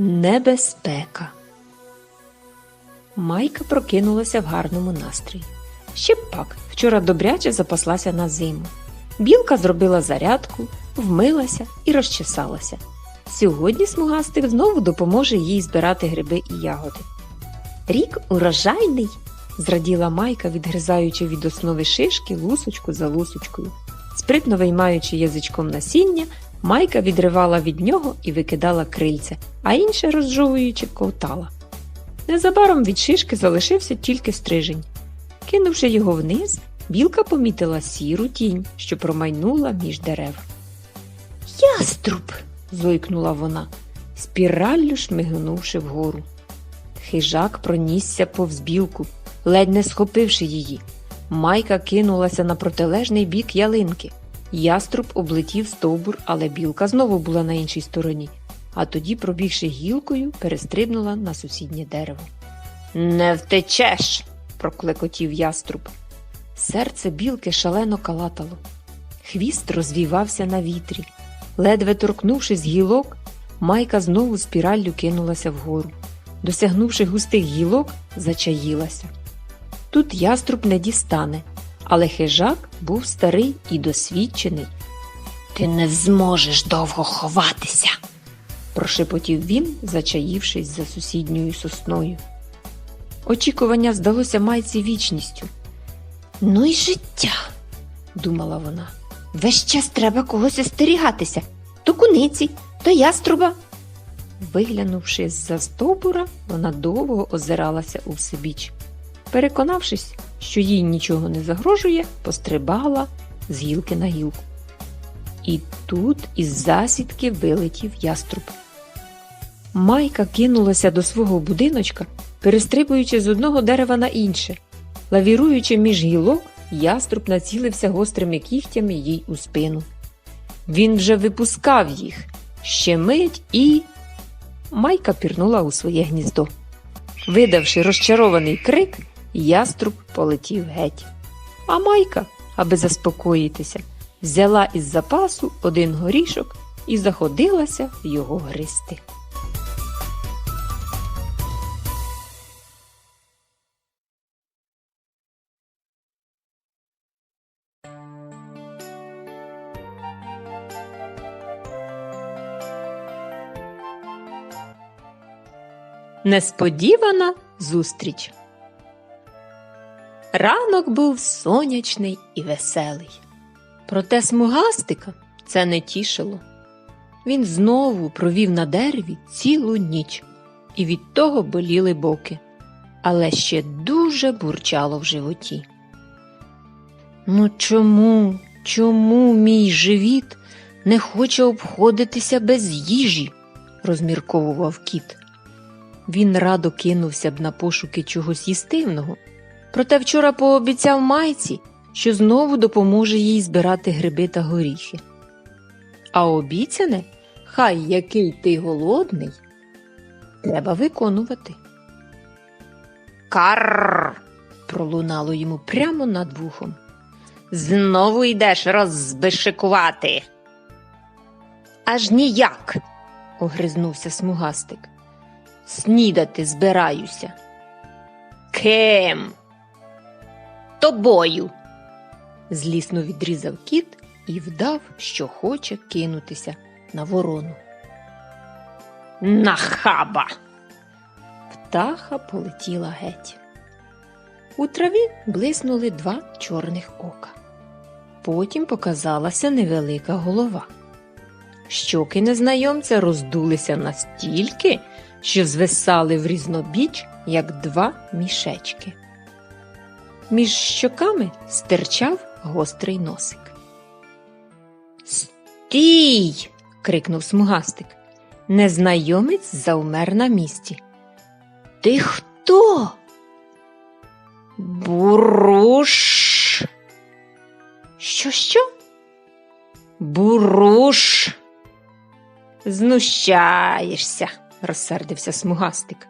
Небезпека. Майка прокинулася в гарному настрої. Ще пак, вчора добряче запаслася на зиму. Білка зробила зарядку, вмилася і розчесалася. Сьогодні смугастик знову допоможе їй збирати гриби і ягоди. Рік урожайний, зраділа Майка, відгризаючи від основи шишки лусочку за лусочкою. Спритно виймаючи язичком насіння, Майка відривала від нього і викидала крильця, а інше розжовуючи ковтала. Незабаром від шишки залишився тільки стрижень. Кинувши його вниз, білка помітила сіру тінь, що промайнула між дерев. Яструб. зойкнула вона, спіраллю шмигнувши вгору. Хижак пронісся повз білку, ледь не схопивши її. Майка кинулася на протилежний бік ялинки. Яструб облетів стовбур, але білка знову була на іншій стороні, а тоді, пробігши гілкою, перестрибнула на сусіднє дерево. Не втечеш. проклекотів яструб. Серце білки шалено калатало. Хвіст розвівався на вітрі. Ледве торкнувшись гілок, майка знову спіраллю кинулася вгору. Досягнувши густих гілок, зачаїлася. Тут яструб не дістане, але хижак був старий і досвідчений. Ти не зможеш довго ховатися, прошепотів він, зачаївшись за сусідньою сосною. Очікування здалося майці вічністю. Ну й життя, думала вона. Весь час треба когось остерігатися то куниці, то яструба. Виглянувши з-за стовбура, вона довго озиралася у всебіч. Переконавшись, що їй нічого не загрожує, пострибала з гілки на гілку. І тут із засідки вилетів яструб. Майка кинулася до свого будиночка, перестрибуючи з одного дерева на інше. Лавіруючи між гілок, яструб націлився гострими кігтями їй у спину. Він вже випускав їх, ще мить і. Майка пірнула у своє гніздо. Видавши розчарований крик, яструб полетів геть. А майка, аби заспокоїтися, взяла із запасу один горішок і заходилася його гристи. Несподівана зустріч. Ранок був сонячний і веселий. Проте смугастика це не тішило. Він знову провів на дереві цілу ніч, і від того боліли боки, але ще дуже бурчало в животі. Ну чому, чому мій живіт не хоче обходитися без їжі? розмірковував кіт. Він радо кинувся б на пошуки чогось їстивного, проте вчора пообіцяв майці, що знову допоможе їй збирати гриби та горіхи. А обіцяне, хай який ти голодний, треба виконувати. Карр. пролунало йому прямо над вухом. Знову йдеш розбишикувати. Аж ніяк, огризнувся смугастик. Снідати збираюся. Ким? Тобою. злісно відрізав кіт і вдав, що хоче кинутися на ворону. Нахаба. Птаха полетіла геть. У траві блиснули два чорних ока. Потім показалася невелика голова. Щоки незнайомця роздулися настільки, що звисали в різнобіч, як два мішечки. Між щоками стирчав гострий носик. Стій. крикнув смугастик. Незнайомець завмер на місці. Ти хто? Буруш. Що, що? Буруш. Знущаєшся, розсердився смугастик.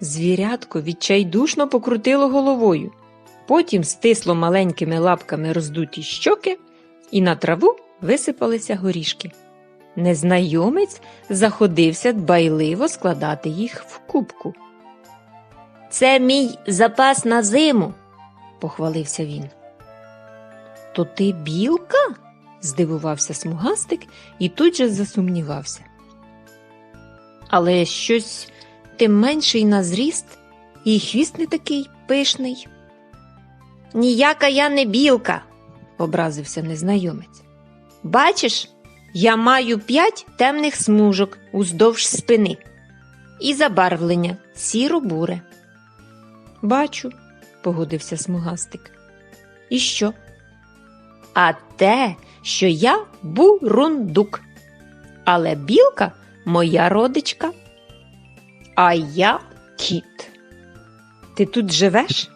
Звірятко відчайдушно покрутило головою, потім стисло маленькими лапками роздуті щоки, і на траву висипалися горішки. Незнайомець заходився дбайливо складати їх в кубку. Це мій запас на зиму, похвалився він. То ти білка? здивувався смугастик і тут же засумнівався. Але щось ти менший на зріст, і хвіст не такий пишний. Ніяка я не білка, образився незнайомець. Бачиш, я маю п'ять темних смужок уздовж спини і забарвлення сіро-буре. Бачу, погодився смугастик. І що? А те, що я бурундук. Але білка моя родичка. А я кіт. Ти тут живеш?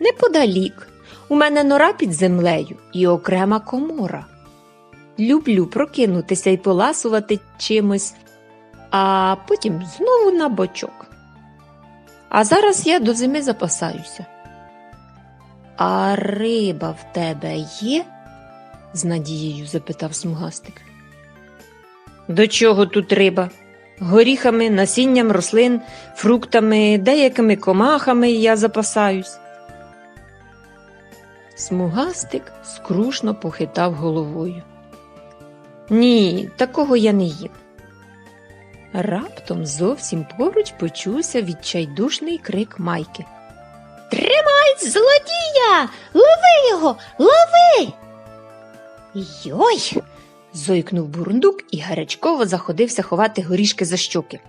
Неподалік. У мене нора під землею і окрема комора. Люблю прокинутися і поласувати чимось, а потім знову на бочок. А зараз я до зими запасаюся. А риба в тебе є? з надією запитав смугастик. До чого тут риба? Горіхами, насінням рослин, фруктами, деякими комахами я запасаюсь. Смугастик скрушно похитав головою. Ні, такого я не їм. Раптом зовсім поруч почувся відчайдушний крик майки. Тримай злодія! Лови його! Лови! Йой. зойкнув бурундук і гарячково заходився ховати горішки за щоки.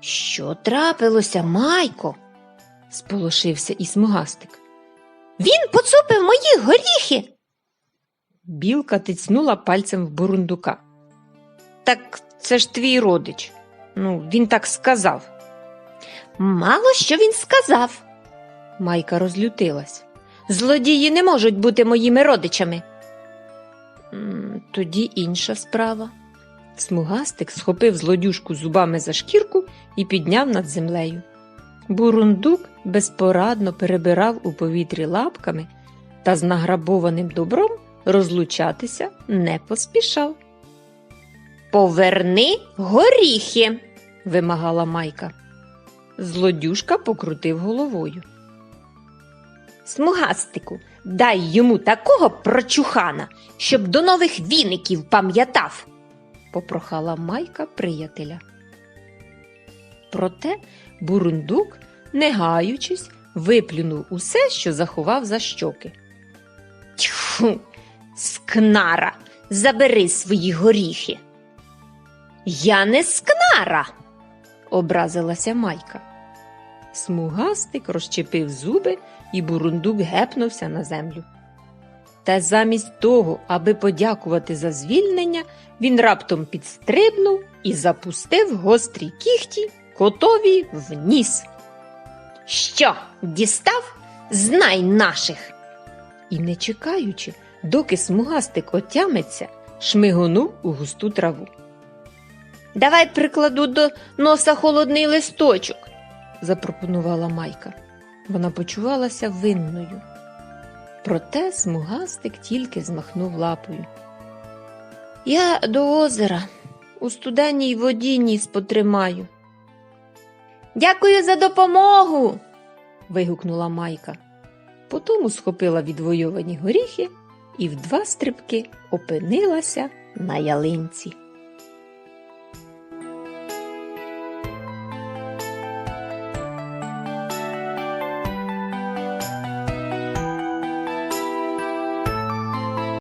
Що трапилося, майко? сполошився і смугастик. Він поцупив мої горіхи. Білка тицнула пальцем в бурундука. Так це ж твій родич. Ну, він так сказав. Мало що він сказав. Майка розлютилась. Злодії не можуть бути моїми родичами. Тоді інша справа. Смугастик схопив злодюшку зубами за шкірку і підняв над землею. Бурундук безпорадно перебирав у повітрі лапками та з награбованим добром розлучатися не поспішав. Поверни горіхи, вимагала майка. Злодюшка покрутив головою. Смугастику, дай йому такого прочухана, щоб до нових віників пам'ятав, попрохала майка приятеля. Проте бурундук, не гаючись, виплюнув усе, що заховав за щоки. Тьху, скнара, забери свої горіхи. Я не скнара, образилася майка. Смугастик розчепив зуби, і бурундук гепнувся на землю. Та замість того, аби подякувати за звільнення, він раптом підстрибнув і запустив гострі кіхті котові в ніс. Що, дістав? Знай наших. І, не чекаючи, доки смугастик отямиться, шмигонув у густу траву. Давай прикладу до носа холодний листочок, запропонувала майка. Вона почувалася винною. Проте смугастик тільки змахнув лапою. Я до озера у студенній воді ніс потримаю. Дякую за допомогу. вигукнула майка. Потому схопила відвойовані горіхи і в два стрибки опинилася на ялинці.